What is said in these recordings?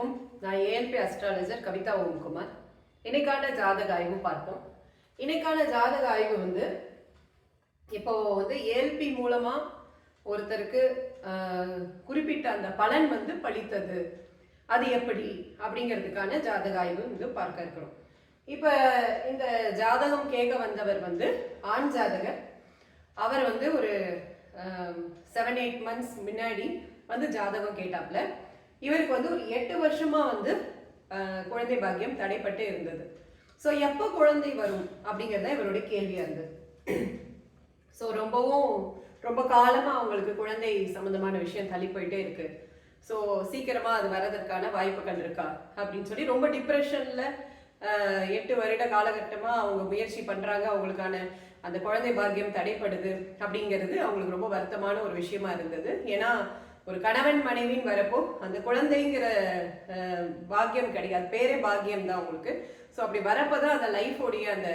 அனைவருக்கும் நான் ALP astrologer Kavitha Omkumar. இன்னைக்கான ஜாதக ஆய்வு பார்ப்போம். இன்னைக்கான ஜாதக ஆய்வு வந்து இப்போ வந்து ஏஎல்பி மூலமா ஒருத்தருக்கு குறிப்பிட்ட அந்த பலன் வந்து பழித்தது. அது எப்படி? அப்படிங்கிறதுக்கான ஜாதக ஆய்வு வந்து பார்க்க இருக்கிறோம். இப்போ இந்த ஜாதகம் கேட்க வந்தவர் வந்து ஆண் ஜாதகர். அவர் வந்து ஒரு செவன் எயிட் மந்த்ஸ் முன்னாடி வந்து ஜாதகம் கேட்டாப்ல. இவருக்கு வந்து ஒரு எட்டு வருஷமா வந்து குழந்தை பாக்கியம் தடைப்பட்டு இருந்தது. ஸோ எப்போ குழந்தை வரும் அப்படிங்கிறது தான் இவருடைய கேள்வியாக இருந்தது ஸோ ரொம்பவும் ரொம்ப காலமாக அவங்களுக்கு குழந்தை சம்மந்தமான விஷயம் தள்ளி போயிட்டே இருக்கு. ஸோ சீக்கிரமாக அது வர்றதற்கான வாய்ப்புகள் இருக்கா அப்படின்னு சொல்லி ரொம்ப டிப்ரெஷனில் எட்டு வருட காலகட்டமாக அவங்க முயற்சி பண்ணுறாங்க அவங்களுக்கான அந்த குழந்தை பாக்கியம் தடைப்படுது அப்படிங்கிறது அவங்களுக்கு ரொம்ப வருத்தமான ஒரு விஷயமா இருந்தது. ஏன்னா ஒரு கணவன் மனைவின்னு வரப்போ அந்த குழந்தைங்கிற பாக்கியம் கிடையாது. பேரே பாக்கியம் தான் அவங்களுக்கு ஸோ அப்படி வரப்போ தான் அந்த லைஃபோடைய அந்த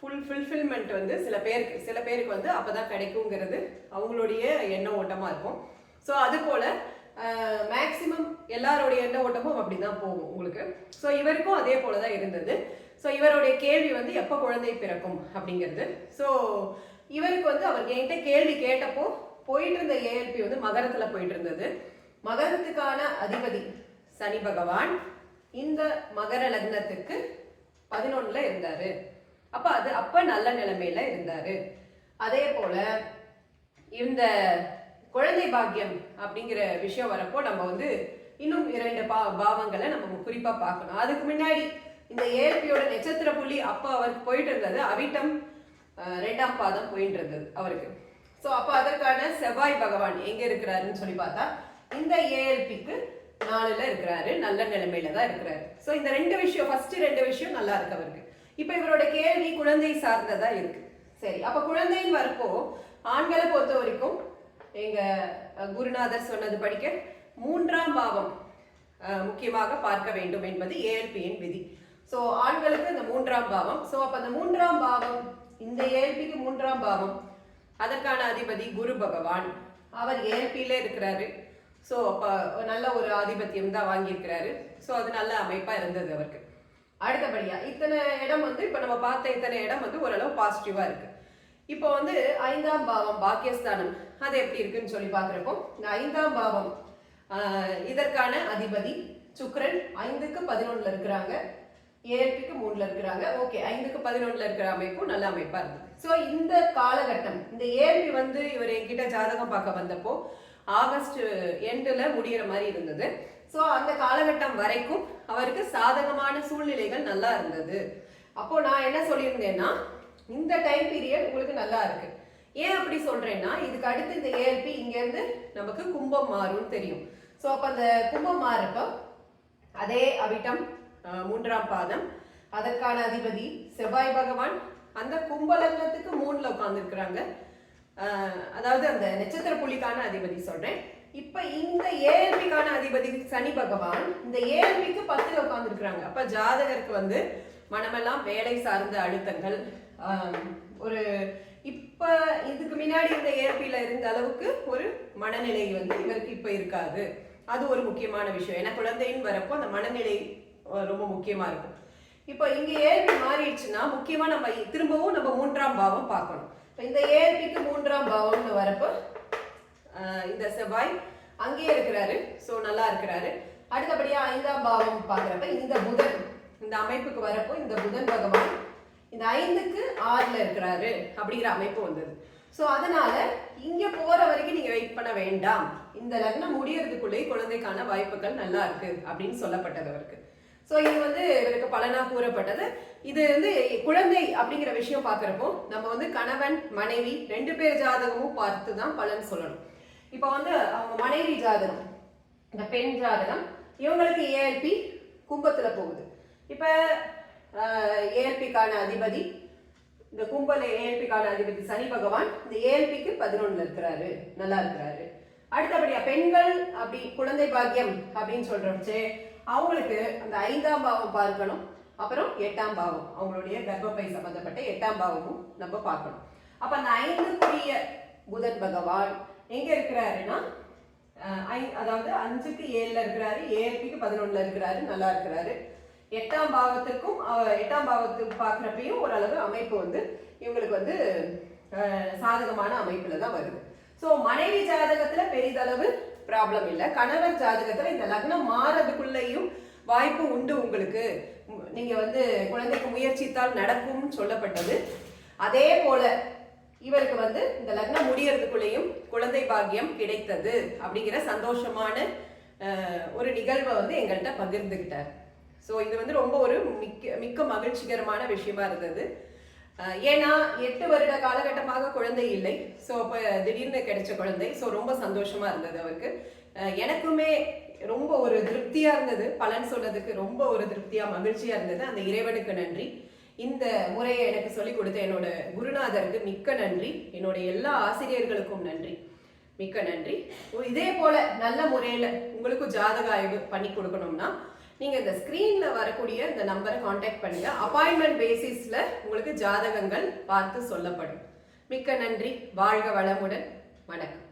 ஃபுல் ஃபுல்ஃபில்மெண்ட் வந்து சில பேருக்கு சில பேருக்கு வந்து அப்பதான் கிடைக்குங்கிறது அவங்களுடைய எண்ண ஓட்டமாக இருக்கும். ஸோ அது போல் மேக்சிமம் எல்லாருடைய எண்ண ஓட்டமும் அப்படி தான் போகும் உங்களுக்கு. ஸோ இவருக்கும் அதே போல தான் இருந்தது. ஸோ இவருடைய கேள்வி வந்து எப்போ குழந்தை பிறக்கும் அப்படிங்கிறது. ஸோ இவருக்கு வந்து அவர் என்கிட்ட கேள்வி கேட்டப்போ போயிட்டு இருந்த ஏஎல்பி வந்து மகரத்துல போயிட்டு இருந்தது மகரத்துக்கான அதிபதி சனி பகவான் இந்த மகர லக்னத்துக்கு பதினொன்னுல இருந்தாரு. அப்ப அது அப்ப நல்ல நிலைமையில இருந்தாரு. அதே போல இந்த குழந்தை பாக்கியம் அப்படிங்கிற விஷயம் வரப்போ நம்ம வந்து இன்னும் இரண்டு பா பாவங்களை நம்ம குறிப்பா பார்க்கணும். அதுக்கு முன்னாடி இந்த ஏற்பியோட நட்சத்திர புள்ளி அப்ப அவருக்கு போயிட்டு இருந்தது அவிட்டம் ரெண்டாம் பாதம் போயிட்டு இருந்தது அவருக்கு. ஸோ அப்போ அதற்கான செவ்வாய் பகவான் எங்கே இருக்கிறாருன்னு சொல்லி பார்த்தா இந்த ஏஎல்பிக்கு நாலுல இருக்கிறாரு. நல்ல நிலைமையில தான் இருக்கிறாரு. ஸோ இந்த ரெண்டு விஷயம் ஃபர்ஸ்ட் ரெண்டு விஷயம் நல்லா இருக்கு அவருக்கு. இப்போ இவரோட கேள்வி குழந்தை சார்ந்ததா இருக்கு. சரி அப்போ குழந்தைன்னு வரப்போ ஆண்களை பொறுத்த வரைக்கும் எங்க குருநாதர் சொன்னது படிக்க மூன்றாம் பாவம் முக்கியமாக பார்க்க வேண்டும் என்பது ஏஎல்பியின் விதி. ஸோ ஆண்களுக்கு இந்த மூன்றாம் பாவம். ஸோ அப்போ அந்த மூன்றாம் பாவம் இந்த ஏஎல்பிக்கு மூன்றாம் பாவம் அதற்கான அதிபதி குரு பகவான். அவர் ஏஎல்பியில இருக்கிறாரு. ஸோ அப்போ நல்ல ஒரு ஆதிபத்தியம் தான் வாங்கியிருக்கிறாரு. ஸோ அது நல்ல அமைப்பாக இருந்தது அவருக்கு. அடுத்தபடியாக இத்தனை இடம் வந்து இப்போ நம்ம பார்த்த இத்தனை இடம் வந்து ஓரளவு பாசிட்டிவாக இருக்கு. இப்போ வந்து ஐந்தாம் பாவம் பாக்கியஸ்தானம். அது எப்படி இருக்குன்னு சொல்லி பார்க்குறப்போ இந்த ஐந்தாம் பாவம் இதற்கான அதிபதி சுக்ரன் ஐந்துக்கு பதினொன்றில் இருக்கிறாங்க. ஏழுக்கு மூணுல இருக்கிறாங்க. ஓகே ஐந்துக்கு பதினொன்றுல இருக்கிற அமைப்பும் நல்ல அமைப்பா இருந்தது. ஸோ இந்த காலகட்டம் இந்த ஏழ்வி வந்து இவர் என்கிட்ட ஜாதகம் பார்க்க வந்தப்போ ஆகஸ்ட் எண்டில் முடியிற மாதிரி இருந்தது. ஸோ அந்த காலகட்டம் வரைக்கும் அவருக்கு சாதகமான சூழ்நிலைகள் நல்லா இருந்தது. அப்போ நான் என்ன சொல்லியிருந்தேன்னா இந்த டைம் பீரியட் உங்களுக்கு நல்லா இருக்கு. ஏன் அப்படி சொல்றேன்னா இதுக்கு அடுத்து இந்த ஏஎல்பி இங்கேருந்து நமக்கு கும்பம் மாறும்னு தெரியும். ஸோ அப்போ அந்த கும்பம் மாறப்போ அதே அவிட்டம் மூன்றாம் பாதம். அதற்கான அதிபதி செவ்வாய் பகவான். அந்த கும்பலக்னத்துக்கு மூணுல உட்கார்ந்துருக்குறாங்க. அதாவது அந்த நட்சத்திர புள்ளிக்கான அதிபதி சொல்றேன். இப்ப இந்த ஏஎல்பிக்கான அதிபதி சனி பகவான் இந்த ஏழ்மைக்கு பத்துல உட்கார்ந்துருக்குறாங்க. அப்ப ஜாதகருக்கு வந்து மனமெல்லாம் வேலை சார்ந்த அழுத்தங்கள். ஒரு இப்ப இதுக்கு முன்னாடி இந்த ஏற்பில இருந்த அளவுக்கு ஒரு மனநிலை வந்து இவருக்கு இப்ப இருக்காது. அது ஒரு முக்கியமான விஷயம். ஏன்னா குழந்தைன்னு வரப்போ அந்த மனநிலை ரொம்ப முக்கியமா இருக்கும். இப்போ இங்கே ஏற்பி மாறிடுச்சுன்னா முக்கியமா நம்ம திரும்பவும் நம்ம மூன்றாம் பாவம் பார்க்கணும். இப்போ இந்த ஏற்பிக்கு மூன்றாம் பாவம்னு வரப்போ ஆஹ், இந்த செவ்வாய் அங்கேயே இருக்கிறாரு. ஸோ நல்லா இருக்கிறாரு. அடுத்தபடியாக ஐந்தாம் பாவம் பார்க்குறப்ப இந்த புதன் இந்த அமைப்புக்கு வரப்போ இந்த புதன் பகவான் இந்த ஐந்துக்கு ஆறுல இருக்கிறாரு அப்படிங்கிற அமைப்பு வந்தது. ஸோ அதனால இங்க போற வரைக்கும் நீங்க வெயிட் பண்ண வேண்டாம். இந்த லக்னம் முடியறதுக்குள்ளே குழந்தைக்கான வாய்ப்புகள் நல்லா இருக்கு அப்படின்னு சொல்லப்பட்டது அவருக்கு. ஸோ இது வந்து இவருக்கு பலனாக கூறப்பட்டது. இது வந்து குழந்தை அப்படிங்கிற விஷயம் பார்க்குறப்போ நம்ம வந்து கணவன் மனைவி ரெண்டு பேர் ஜாதகமும் பார்த்து தான் பலன் சொல்லணும். இப்போ வந்து அவங்க மனைவி ஜாதகம் இந்த பெண் ஜாதகம் இவங்களுக்கு ஏஎல்பி கும்பத்தில் போகுது. இப்போ ஏஎல்பிக்கான அதிபதி இந்த கும்பல ஏஎல்பிக்கான அதிபதி சனி பகவான் இந்த ஏஎல்பிக்கு பதினொன்னுல இருக்கிறாரு. நல்லா இருக்கிறாரு. அடுத்தபடியா பெண்கள் அப்படி குழந்தை பாக்கியம் அப்படின்னு சொல்றச்சு அவங்களுக்கு அந்த ஐந்தாம் பாவம் பார்க்கணும். அப்புறம் எட்டாம் பாவம். அவங்களுடைய கர்ப்பப்பை சம்பந்தப்பட்ட எட்டாம் பாவமும் நம்ம பார்க்கணும். அப்ப அந்த ஐந்துக்குரிய புதன் பகவான் எங்க இருக்கிறாருன்னா ஐ- அதாவது அஞ்சுக்கு ஏழுல இருக்கிறாரு ஏழுக்கு பதினொன்னுல இருக்கிறாரு நல்லா இருக்கிறாரு. எட்டாம் பாவத்துக்கும் எட்டாம் பாவத்துக்கு பார்க்குறப்பையும் ஓரளவு அமைப்பு வந்து இவங்களுக்கு வந்து சாதகமான அமைப்புல தான் வருது. ஸோ மனைவி ஜாதகத்துல பெரிதளவு ப்ராப்ளம் இல்லை. கணவர் ஜாதகத்தில் இந்த லக்னம் மாறதுக்குள்ளேயும் வாய்ப்பு உண்டு உங்களுக்கு. நீங்கள் நீங்க வந்து குழந்தைக்கு முயற்சித்தால் நடக்கும்னு சொல்லப்பட்டது. அதே போல இவருக்கு வந்து இந்த லக்னம் முடியறதுக்குள்ளேயும் குழந்தை பாக்கியம் கிடைத்தது அப்படிங்கிற சந்தோஷமான ஒரு நிகழ்வை வந்து எங்கள்கிட்ட பகிர்ந்துக்கிட்டார் ஸோ இது வந்து ரொம்ப ஒரு மிக்க மிக்க மகிழ்ச்சிகரமான விஷயமா இருந்தது. ஏன்னா எட்டு வருட காலகட்டமாக குழந்தை இல்லை. ஸோ அப்போ திடீர்னு கிடைச்ச குழந்தை. ஸோ ரொம்ப சந்தோஷமா இருந்தது அவருக்கு. எனக்குமே ரொம்ப ஒரு திருப்தியா இருந்தது. பலன் சொன்னதுக்கு ரொம்ப ஒரு திருப்தியா மகிழ்ச்சியா இருந்தது. அந்த இறைவனுக்கு நன்றி. இந்த முறையை எனக்கு சொல்லிக் கொடுத்த என்னோட குருநாதருக்கு மிக்க நன்றி. என்னோட எல்லா ஆசிரியர்களுக்கும் நன்றி. மிக்க நன்றி. இதே போல நல்ல முறையில உங்களுக்கும் ஜாதக ஆய்வு பண்ணி கொடுக்கணும்னா நீங்க இந்த ஸ்கிரீன்ல வரக்கூடிய இந்த நம்பரை காண்டாக்ட் பண்ணுங்க. அப்பாயின்மெண்ட் பேசிஸ்ல உங்களுக்கு ஜாதகங்கள் பார்த்து சொல்லப்படும். மிக்க நன்றி. வாழ்க வளமுடன். வணக்கம்.